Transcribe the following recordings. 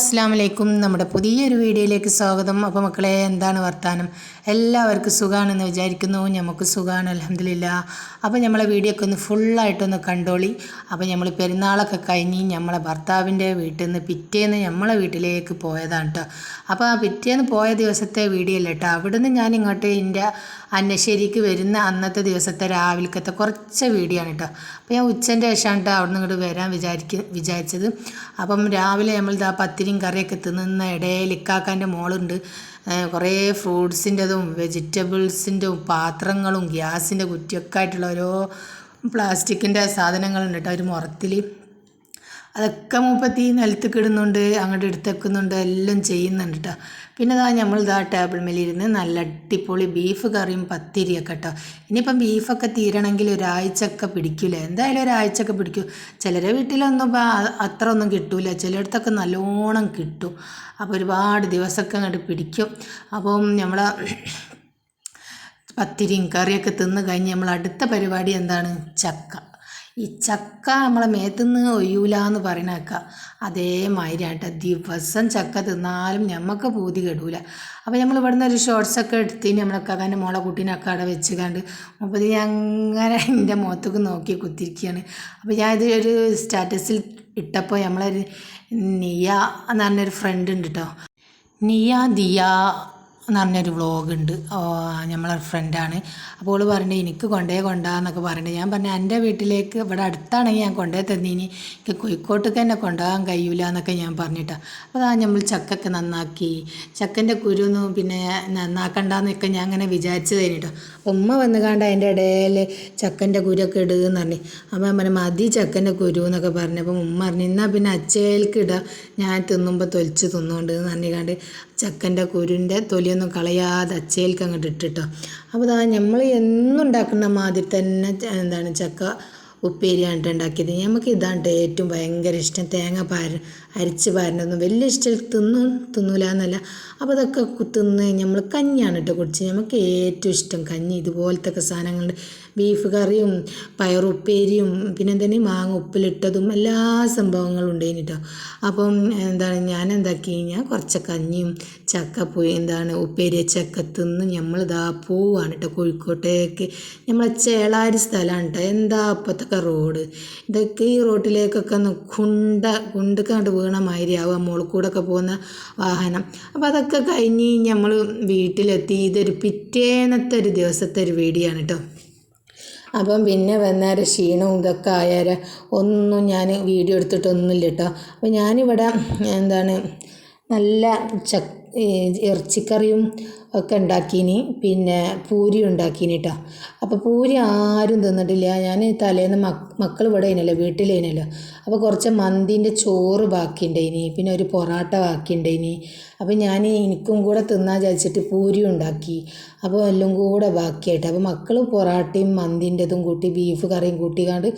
അസ്സാം വലൈക്കും നമ്മുടെ പുതിയൊരു വീഡിയോയിലേക്ക് സ്വാഗതം. അപ്പോൾ മക്കളെ എന്താണ് വർത്താനം? എല്ലാവർക്കും സുഖമാണെന്ന് വിചാരിക്കുന്നു. നമുക്ക് സുഖമാണ് അലഹമില്ല അപ്പോൾ നമ്മളെ വീഡിയോ ഒക്കെ ഒന്ന് ഫുള്ളായിട്ടൊന്ന് കണ്ടോളി. അപ്പോൾ നമ്മൾ പെരുന്നാളൊക്കെ കഴിഞ്ഞ് നമ്മളെ ഭർത്താവിന്റെ വീട്ടിൽ നിന്ന് പിറ്റേന്ന് നമ്മളെ വീട്ടിലേക്ക് പോയതാണ് കേട്ടോ അപ്പോൾ ആ പിറ്റേന്ന് പോയ ദിവസത്തെ വീഡിയോ അല്ല കേട്ടോ അവിടുന്ന് ഞാൻ ഇങ്ങോട്ട് എന്റെ അന്നശ്ശേരിക്ക് വരുന്ന അന്നത്തെ ദിവസത്തെ രാവിലത്തെ കുറച്ച് വീഡിയോ ആണ് കേട്ടോ അപ്പോൾ ഞാൻ ഉച്ചന്റെ ശേഷമാണ് കേട്ടോ അവിടെ നിന്ന് ഇങ്ങോട്ട് വരാൻ വിചാരിക്ക വിചാരിച്ചത്. അപ്പം രാവിലെ നമ്മൾ ഇതാ പത്തിരിയും കറിയൊക്കെ തിന്നുന്ന ഇടയിൽ ഇക്കാക്കാന്റെ മോളുണ്ട്. കുറേ ഫ്രൂട്ട്സിന്റെതും വെജിറ്റബിൾസിന്റെതും പാത്രങ്ങളും ഗ്യാസിന്റെ കുറ്റിയൊക്കെ ആയിട്ടുള്ള ഓരോ പ്ലാസ്റ്റിക്കിന്റെ സാധനങ്ങളുണ്ട് കേട്ടോ. ഒരു മുറത്തിൽ അതൊക്കെ മൂപ്പത്തി നിലത്ത് കിടുന്നുണ്ട് അങ്ങോട്ട് എടുത്തേക്കുന്നുണ്ട് എല്ലാം ചെയ്യുന്നുണ്ട് കേട്ടോ പിന്നെ ഇതാ നമ്മൾ ഇതാ ടേബിൾ മേലിരുന്ന് നല്ല അടിപൊളി ബീഫ് കറിയും പത്തിരിയൊക്കെ കേട്ടോ ഇനിയിപ്പം ബീഫൊക്കെ തീരണമെങ്കിൽ ഒരാഴ്ചയൊക്കെ പിടിക്കില്ല എന്തായാലും ഒരാഴ്ചയൊക്കെ പിടിക്കൂ. ചിലരെ വീട്ടിലൊന്നും ഇപ്പം അത്ര ഒന്നും കിട്ടൂല. ചിലയിടത്തൊക്കെ നല്ലോണം കിട്ടും. അപ്പോൾ ഒരുപാട് ദിവസമൊക്കെ അങ്ങോട്ട് പിടിക്കും. അപ്പം നമ്മൾ പത്തിരിയും കറിയൊക്കെ തിന്ന് കഴിഞ്ഞ് നമ്മൾ അടുത്ത പരിപാടി എന്താണ്? ചക്ക. ഈ ചക്ക നമ്മളെ മേത്തുനിന്ന് ഒയ്യൂല എന്ന് പറയണേക്ക അതേമാതിരിയായിട്ട് ദിവസം ചക്ക തിന്നാലും ഞമ്മക്ക് പൂതി കെടൂല. അപ്പോൾ നമ്മൾ ഇവിടുന്ന് ഒരു ഷോർട്സൊക്കെ എടുത്തിന് നമ്മളൊക്കെ തന്നെ മോളെ കുട്ടീനൊക്കെ അവിടെ വെച്ച് കണ്ട് മുപ്പത് അങ്ങനെ എന്റെ മുഖത്തേക്ക് നോക്കി കുത്തിരിക്കുകയാണ് അപ്പോൾ ഞാൻ ഇത് ഒരു സ്റ്റാറ്റസിൽ ഇട്ടപ്പോൾ നമ്മളൊരു നിയ എന്ന് പറഞ്ഞൊരു ഫ്രണ്ട് ഉണ്ട് കേട്ടോ നിയ ദിയ എന്ന് പറഞ്ഞൊരു വ്ളോഗ് ഉണ്ട് നമ്മളെ ഫ്രണ്ടാണ് അപ്പോൾ അവൾ പറഞ്ഞു എനിക്ക് കൊണ്ടേ കൊണ്ടാന്നൊക്കെ പറഞ്ഞു ഞാൻ പറഞ്ഞു എന്റെ വീട്ടിലേക്ക് ഇവിടെ അടുത്താണെങ്കിൽ ഞാൻ കൊണ്ടേ തന്നീനി. എനിക്ക് കോഴിക്കോട്ടേക്ക് തന്നെ കൊണ്ടുപോകാൻ കഴിയൂല എന്നൊക്കെ ഞാൻ പറഞ്ഞിട്ടാണ് അപ്പോൾ അതാ നമ്മൾ ചക്കൊക്കെ നന്നാക്കി. ചക്കന്റെ കുരുന്നും പിന്നെ നന്നാക്കണ്ടെന്നൊക്കെ ഞാൻ അങ്ങനെ വിചാരിച്ചു കഴിഞ്ഞിട്ടോ ഉമ്മ വന്ന് കണ്ട അതിന്റെ ഇടയിൽ ചക്കന്റെ കുരൊക്കെ ഇടുകയെന്ന് പറഞ്ഞു. അപ്പോൾ ഞാൻ പറഞ്ഞു മതി ചക്കന്റെ കുരു എന്നൊക്കെ പറഞ്ഞപ്പോൾ ഉമ്മ പറഞ്ഞു എന്നാൽ പിന്നെ അച്ചയിലേക്ക് ഇടുക ഞാൻ തിന്നുമ്പോൾ തൊലിച്ച് തിന്നുകൊണ്ട് എന്ന് പറഞ്ഞുകൊണ്ട്. ചക്കന്റെ കുരുന്റെ തൊലിയൊന്നും കളയാതെ അച്ചയിലേക്ക് അങ്ങോട്ട് ഇട്ടിട്ടോ. അപ്പോൾ ഇതാ നമ്മൾ എന്നും ഉണ്ടാക്കുന്ന മാതിരി തന്നെ എന്താണ് ചക്ക ഉപ്പേരിയാണ്ട് ഉണ്ടാക്കിയത്. നമുക്ക് ഇതാണ് ഏറ്റവും ഭയങ്കര ഇഷ്ടം. തേങ്ങ പാര അരിച്ച് പാരനൊന്നും വലിയ ഇഷ്ടം തിന്നും തിന്നൂല എന്നല്ല. അപ്പോൾ അതൊക്കെ തിന്ന് നമ്മൾ കഞ്ഞിയാണ് കേട്ടോ കുടിച്ച് നമുക്ക് ഏറ്റവും ഇഷ്ടം കഞ്ഞി. ഇതുപോലത്തെ ഒക്കെ സാധനങ്ങളുണ്ട്. ബീഫ് കറിയും പയറുപ്പേരിയും പിന്നെ തന്നെ മാങ്ങ ഉപ്പിലിട്ടതും എല്ലാ സംഭവങ്ങളും ഉണ്ടായിന് കേട്ടോ അപ്പം എന്താണ് ഞാൻ എന്താക്കി ഞാൻ കുറച്ച് കഞ്ഞിയും ചക്ക പോയി എന്താണ് ഉപ്പേരിയ ചക്ക തിന്ന് നമ്മളിതാ പോവാണ് കേട്ടോ കോഴിക്കോട്ടേക്ക്. നമ്മളെ ചേളാരി സ്ഥലമാണ് കേട്ടോ എന്താ അപ്പത്തൊക്കെ റോഡ്. ഇതൊക്കെ ഈ റോട്ടിലേക്കൊക്കെ ഒന്ന് കുണ്ട കുണ്ടക്കാണ്ട് വീണ മാതിരി ആ കൂടെ ഒക്കെ പോകുന്ന വാഹനം. അപ്പോൾ അതൊക്കെ കഴിഞ്ഞ് നമ്മൾ വീട്ടിലെത്തി ഇതൊരു പിറ്റേന്നത്തെ ഒരു ദിവസത്തെ ഒരു വേടിയാണ് കേട്ടോ അപ്പം പിന്നെ വന്നേരം ക്ഷീണവും ഇതൊക്കെ ആയാൽ ഒന്നും ഞാൻ വീഡിയോ എടുത്തിട്ടൊന്നുമില്ല കേട്ടോ. അപ്പം ഞാനിവിടെ എന്താണ് നല്ല ചക്ക ഇറച്ചിക്കറിയും ഒക്കെ ഉണ്ടാക്കീനി. പിന്നെ പൂരി ഉണ്ടാക്കീനി കേട്ടോ അപ്പോൾ പൂരി ആരും തിന്നിട്ടില്ല. ഞാൻ തലേന്ന് മക് മക്കൾ ഇവിടെ ആയിരുന്നല്ലോ വീട്ടിലേനല്ലോ അപ്പോൾ കുറച്ച് മന്തിന്റെ ചോറ് ബാക്കിയുണ്ടായിനി പിന്നെ ഒരു പൊറാട്ട ബാക്കിയുണ്ടായിനി അപ്പോൾ ഞാൻ എനിക്കും കൂടെ തിന്നാൻ വിചാരിച്ചിട്ട് പൂരി ഉണ്ടാക്കി. അപ്പോൾ എല്ലാം കൂടെ ബാക്കിയായിട്ട്. അപ്പോൾ മക്കൾ പൊറാട്ടയും മന്തിന്റെതും കൂട്ടി ബീഫ് കറിയും കൂട്ടിക്കാണ്ട്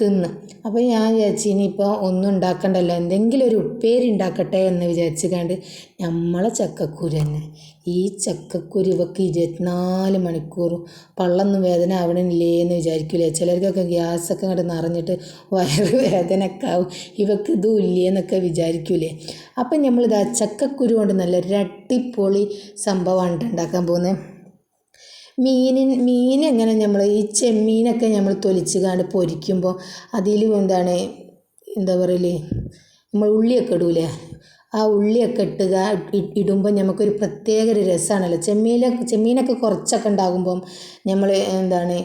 തിന്ന്. അപ്പോൾ ഞാൻ വിചാരിച്ചു ഇനിയിപ്പോൾ ഒന്നും ഉണ്ടാക്കണ്ടല്ലോ. എന്തെങ്കിലും ഒരു ഉപ്പേരി ഉണ്ടാക്കട്ടെ എന്ന് വിചാരിച്ചു കണ്ട് നമ്മളെ ചക്കക്കുരു തന്നെ ഈ ചക്കക്കുരു ഇവക്ക് ഇരുപത്തിനാല് മണിക്കൂറും പള്ളൊന്നും വേദന ആവണില്ലേ എന്ന് വിചാരിക്കില്ലേ ചിലർക്കൊക്കെ ഗ്യാസൊക്കെ അങ്ങോട്ട് നിറഞ്ഞിട്ട് വയറ് വേദനയൊക്കെ ആവും. ഇവക്ക് ഇതും ഇല്ലേ എന്നൊക്കെ വിചാരിക്കൂലേ. അപ്പം നമ്മളിതാ ചക്കക്കുരു കൊണ്ട് നല്ല രട്ടിപ്പൊളി സംഭവമാണ് ഉണ്ടാക്കാൻ പോകുന്നത് മീനിൻ മീൻ എങ്ങനെ നമ്മൾ ഈ ചെമ്മീനൊക്കെ നമ്മൾ തൊലിച്ച് കാണ്ട് പൊരിക്കുമ്പോൾ അതിൽ എന്താണ് എന്താ പറയൽ? നമ്മൾ ഉള്ളിയൊക്കെ ഇടൂലേ. ആ ഉള്ളിയൊക്കെ ഇട്ടുക ഇടുമ്പോൾ നമുക്കൊരു പ്രത്യേക ഒരു രസമാണല്ലോ ചെമ്മീനൊക്കെ ചെമ്മീനൊക്കെ കുറച്ചൊക്കെ ഉണ്ടാകുമ്പം നമ്മൾ എന്താണ്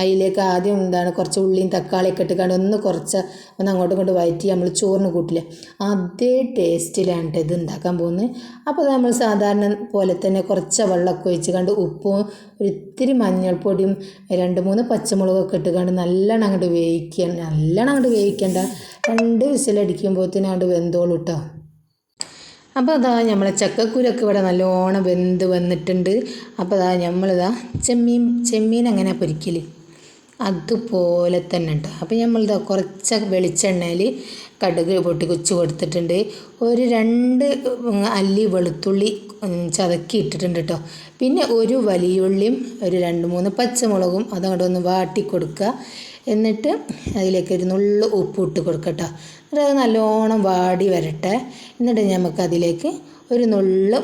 അതിലേക്ക് ആദ്യം എന്താണ് കുറച്ച് ഉള്ളിയും തക്കാളിയൊക്കെ ഇട്ടുകൊണ്ട് ഒന്ന് കുറച്ച് ഒന്ന് അങ്ങോട്ടും ഇങ്ങോട്ടും വഴറ്റി നമ്മൾ ചോറിന് കൂട്ടില്ലേ. അതേ ടേസ്റ്റിലാണ് ഇത് ഉണ്ടാക്കാൻ പോകുന്നത്. അപ്പോൾ നമ്മൾ സാധാരണ പോലെ തന്നെ കുറച്ച് വെള്ളമൊക്കെ ഒഴിച്ച് കണ്ട് ഉപ്പും ഒരിത്തിരി മഞ്ഞൾപ്പൊടിയും രണ്ട് മൂന്ന് പച്ചമുളകൊക്കെ ഇട്ടുകൊണ്ട് നല്ലോണം അങ്ങോട്ട് വേവിക്കുക. നല്ലോണം അങ്ങോട്ട് വേവിക്കേണ്ട. രണ്ട് വിസിലടിക്കുമ്പോഴത്തേനും അങ്ങോട്ട് വെന്തോളൂ കേട്ടോ അപ്പോൾ അതാ നമ്മളെ ചക്കക്കുരൊക്കെ ഇവിടെ നല്ലോണം വെന്ത് വന്നിട്ടുണ്ട്. അപ്പോൾ അതാ നമ്മളിതാ ചെമ്മീൻ ചെമ്മീൻ അങ്ങനെ പൊരിക്കൽ അതുപോലെ തന്നെ ഉണ്ട് അപ്പോൾ നമ്മളിതാ കുറച്ച് വെളിച്ചെണ്ണയിൽ കടുക് പൊട്ടി പൊട്ടിക്കുച്ച് കൊടുത്തിട്ടുണ്ട്. ഒരു രണ്ട് അല്ലി വെളുത്തുള്ളി ചതക്കി ഇട്ടിട്ടുണ്ട് കേട്ടോ പിന്നെ ഒരു വലിയുള്ളിയും ഒരു രണ്ട് മൂന്ന് പച്ചമുളകും അതങ്ങോട്ടൊന്ന് വാട്ടി കൊടുക്കുക എന്നിട്ട് അതിലേക്ക് ഒരു നുള്ളു ഉപ്പ് ഇട്ട് കൊടുക്കട്ടോ. എന്നിട്ട് അത് നല്ലോണം വാടി വരട്ടെ. എന്നിട്ട് നമുക്ക് അതിലേക്ക് ഒരു നുള്ളു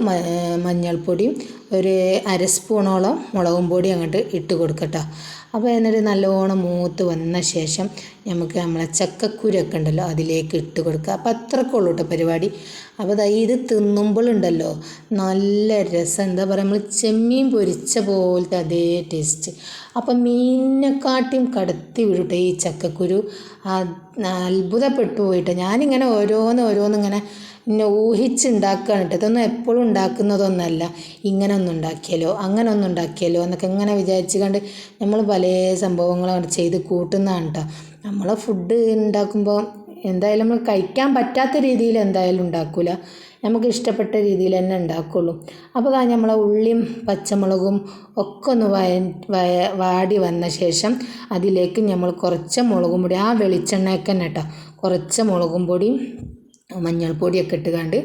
മഞ്ഞൾപ്പൊടിയും ഒരു അര സ്പൂണോളം മുളകും പൊടി അങ്ങോട്ട് ഇട്ട് കൊടുക്കട്ടോ. അപ്പോൾ എന്നിട്ട് നല്ലോണം മൂത്ത് വന്ന ശേഷം നമുക്ക് നമ്മളെ ചക്കക്കുരൊക്കെ ഉണ്ടല്ലോ അതിലേക്ക് ഇട്ട് കൊടുക്കുക. അപ്പോൾ അത്രക്കുള്ളൂ കേട്ടോ പരിപാടി. അപ്പോൾ ദാ ഇത് തിന്നുമ്പോഴുണ്ടല്ലോ നല്ല രസം. എന്താ പറയുക നമ്മൾ ചെമ്മീൻ പൊരിച്ച പോലത്തെ അതേ ടേസ്റ്റ്. അപ്പം മീനിനെക്കാട്ടിയും കടത്തി വിടട്ടെ ഈ ചക്കക്കുരു. അത്ഭുതപ്പെട്ടു പോയിട്ട്. ഞാനിങ്ങനെ ഓരോന്ന് ഓരോന്നിങ്ങനെ ഇന്നെ ഊഹിച്ചുണ്ടാക്കുകയാണ് കേട്ടോ ഇതൊന്നും എപ്പോഴും ഉണ്ടാക്കുന്നതൊന്നല്ല. ഇങ്ങനെ ഒന്ന് അങ്ങനെ ഒന്നുണ്ടാക്കിയാലോ എന്നൊക്കെ ഇങ്ങനെ വിചാരിച്ച് കണ്ട് നമ്മൾ പല സംഭവങ്ങളും ചെയ്ത് കൂട്ടുന്നതാണ് കേട്ടോ. നമ്മളെ ഫുഡ് ഉണ്ടാക്കുമ്പോൾ എന്തായാലും നമ്മൾ കഴിക്കാൻ പറ്റാത്ത രീതിയിൽ എന്തായാലും ഉണ്ടാക്കില്ല നമുക്ക് ഇഷ്ടപ്പെട്ട രീതിയിൽ തന്നെ ഉണ്ടാക്കുള്ളൂ. അപ്പോൾ ദാ നമ്മളെ ഉള്ളിയും പച്ചമുളകും ഒക്കെ ഒന്ന് വയ വാടി വന്ന ശേഷം അതിലേക്ക് നമ്മൾ കുറച്ച് മുളകും പൊടി ആ വെളിച്ചെണ്ണയൊക്കെ തന്നെ കേട്ടോ. കുറച്ച് മുളകും പൊടിയും മഞ്ഞൾപ്പൊടിയൊക്കെ ഇട്ടുകൊണ്ട്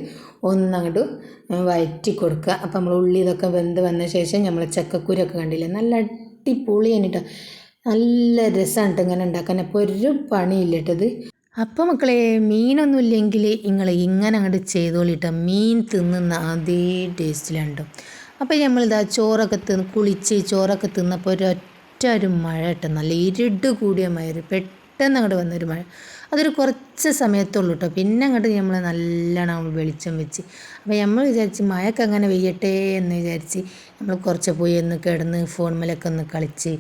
ഒന്നങ്ങോട്ട് വഴറ്റി കൊടുക്കുക. അപ്പം നമ്മൾ ഉള്ളി ഇതൊക്കെ വെന്ത് വന്ന ശേഷം നമ്മൾ ചക്കക്കുരൊക്കെ കണ്ടില്ലേ? നല്ല അടിപൊളിയാണ് കേട്ടോ നല്ല രസമാണ് ഇങ്ങനെ ഉണ്ടാക്കാൻ. അപ്പോൾ ഒരു പണിയില്ല കേട്ടോ ഇത്. അപ്പോൾ മക്കളെ മീനൊന്നും ഇല്ലെങ്കിൽ നിങ്ങൾ ഇങ്ങനെ അങ്ങോട്ട് ചെയ്തോളിട്ടോ. മീൻ തിന്നുന്ന അതേ ടേസ്റ്റിലുണ്ടോ അപ്പോൾ നമ്മളിതാ ചോറൊക്കെ തിന്ന് കുളിച്ച് ചോറൊക്കെ തിന്നപ്പോൾ ഒരൊറ്റ ഒരു മഴ കേട്ടോ. നല്ല ഇരുട് കൂടിയ മഴ ഒരു പെട്ടെന്ന് അങ്ങോട്ട് വന്നൊരു മഴ. അതൊരു കുറച്ച് സമയത്തുള്ളൂ കേട്ടോ പിന്നെ അങ്ങോട്ട് നമ്മൾ നല്ലോണം വെളിച്ചം വെച്ച്. അപ്പോൾ നമ്മൾ വിചാരിച്ച് മഴയൊക്കെ അങ്ങനെ പെയ്യട്ടെ എന്ന് വിചാരിച്ച് നമ്മൾ കുറച്ച് പോയി ഒന്ന് കിടന്ന് ഫോൺമേലൊക്കെ ഒന്ന് കളിച്ച്.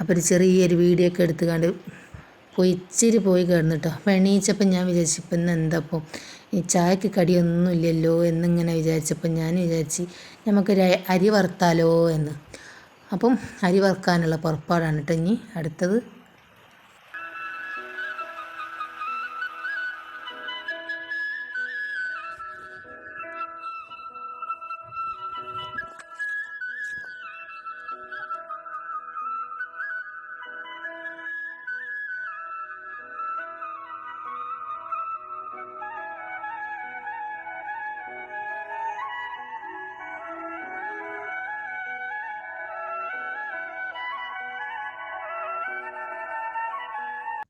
അപ്പോൾ ഒരു ചെറിയൊരു വീഡിയോ ഒക്കെ എടുത്തുകൊണ്ട് പോയി ഇച്ചിരി പോയി കിടന്നിട്ടോ അപ്പോൾ എണീച്ചപ്പോൾ ഞാൻ വിചാരിച്ചു ഇപ്പം ഇന്ന് എന്താ അപ്പോൾ ഈ ചായക്ക് കടിയൊന്നും ഇല്ലല്ലോ എന്നിങ്ങനെ വിചാരിച്ചപ്പോൾ ഞാൻ വിചാരിച്ച് നമുക്കൊരു അരി വറുത്താലോ എന്ന്. അപ്പം അരി വറുക്കാനുള്ള പുറപ്പാടാണ് കേട്ടോ ഇനി അടുത്തത്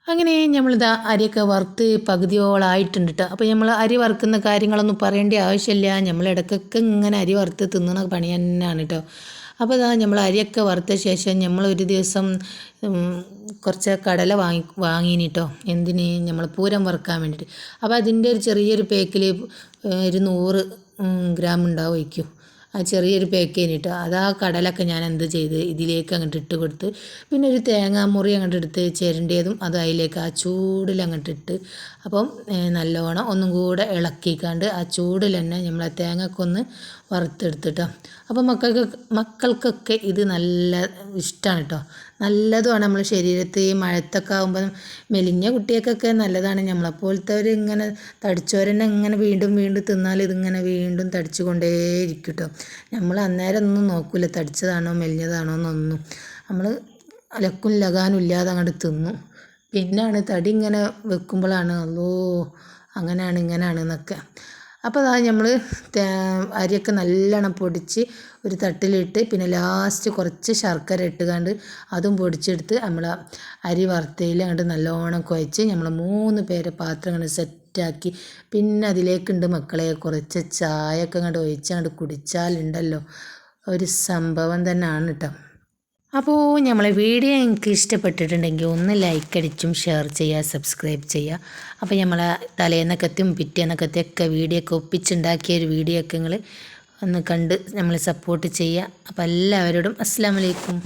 അങ്ങനെ നമ്മളിത് അരിയൊക്കെ വറുത്ത് പകുതിയോളായിട്ടുണ്ട് അപ്പോൾ നമ്മൾ അരി വറുക്കുന്ന കാര്യങ്ങളൊന്നും പറയേണ്ട ആവശ്യമില്ല നമ്മൾ ഇടയ്ക്കൊക്കെ ഇങ്ങനെ അരി വറുത്ത് തിന്നുന്ന പണി തന്നെയാണ് കേട്ടോ അപ്പോൾ ഇതാ നമ്മൾ അരിയൊക്കെ വറുത്ത ശേഷം നമ്മൾ ഒരു ദിവസം കുറച്ച് കടല വാങ്ങി വാങ്ങീനി കേട്ടോ എന്തിന്? നമ്മൾ പൂരം വറുക്കാൻ വേണ്ടിയിട്ട് അപ്പോൾ അതിന്റെ ഒരു ചെറിയൊരു പേക്കിൽ ഒരു നൂറ് ഗ്രാം ഉണ്ടാവും ഉണ്ടാവുമായിരിക്കും ആ ചെറിയൊരു പാക്ക് കഴിഞ്ഞിട്ട് അത് ആ കടലൊക്കെ ഞാൻ എന്ത് ചെയ്ത് ഇതിലേക്ക് അങ്ങോട്ട് ഇട്ട് കൊടുത്ത് പിന്നെ ഒരു തേങ്ങാമുറി അങ്ങോട്ട് എടുത്ത് ചിരണ്ടിയതും അത് അതിലേക്ക് ആ ചൂടിൽ അങ്ങോട്ട് ഇട്ട് അപ്പം നല്ലോണം ഒന്നും കൂടെ ഇളക്കിക്കാണ്ട് ആ ചൂടിൽ തന്നെ നമ്മൾ ആ തേങ്ങക്കൊന്ന് വറുത്തെടുത്തിട്ടോ അപ്പം മക്കൾക്ക് മക്കൾക്കൊക്കെ ഇത് നല്ല ഇഷ്ടമാണ് കേട്ടോ നല്ലതുമാണ് നമ്മൾ ശരീരത്ത് ഈ മഴത്തൊക്കെ ആകുമ്പോൾ മെലിഞ്ഞ കുട്ടികൾക്കൊക്കെ നല്ലതാണ്. നമ്മളെപ്പോലത്തവർ ഇങ്ങനെ തടിച്ചവരെന്നെ ഇങ്ങനെ വീണ്ടും വീണ്ടും തിന്നാൽ ഇതിങ്ങനെ വീണ്ടും തടിച്ചു കൊണ്ടേയിരിക്കും കേട്ടോ നമ്മൾ അന്നേരം ഒന്നും നോക്കില്ല തടിച്ചതാണോ മെലിഞ്ഞതാണോ എന്നൊന്നും. നമ്മൾ അലക്കും ലകാനും ഇല്ലാതെ അങ്ങോട്ട് തിന്നു. പിന്നാണ് തടി ഇങ്ങനെ വെക്കുമ്പോഴാണ് അല്ലോ അങ്ങനെയാണ് ഇങ്ങനെയാണ് എന്നൊക്കെ. അപ്പോൾ അതാ നമ്മൾ അരിയൊക്കെ നല്ലോണം പൊടിച്ച് ഒരു തട്ടിലിട്ട് പിന്നെ ലാസ്റ്റ് കുറച്ച് ശർക്കര ഇട്ടുകൊണ്ട് അതും പൊടിച്ചെടുത്ത് നമ്മൾ അരി വറുത്തയിൽ അങ്ങോട്ട് നല്ലോണം കുഴച്ച് നമ്മൾ മൂന്ന് പേരെ പാത്രം അങ്ങോട്ട് സെറ്റാക്കി പിന്നെ അതിലേക്കുണ്ട് മക്കളെ കുറച്ച് ചായ ഒക്കെ അങ്ങോട്ട് ഒഴിച്ച് അങ്ങോട്ട് കുടിച്ചാലുണ്ടല്ലോ. ഒരു സംഭവം തന്നെയാണ് കേട്ടോ അപ്പോൾ നമ്മളെ വീഡിയോ എനിക്ക് ഇഷ്ടപ്പെട്ടിട്ടുണ്ടെങ്കിൽ ഒന്ന് ലൈക്ക് അടിച്ചും ഷെയർ ചെയ്യുക സബ്സ്ക്രൈബ് ചെയ്യുക. അപ്പോൾ നമ്മളെ തലേന്നൊക്കത്തും പിറ്റേന്നൊക്കത്തെയൊക്കെ വീഡിയോ ഒക്കെ ഒപ്പിച്ചുണ്ടാക്കിയ ഒരു വീഡിയോ ഒക്കെ നിങ്ങൾ ഒന്ന് കണ്ട് നമ്മൾ സപ്പോർട്ട് ചെയ്യുക. അപ്പോൾ എല്ലാവരോടും അസ്സാം വലൈക്കും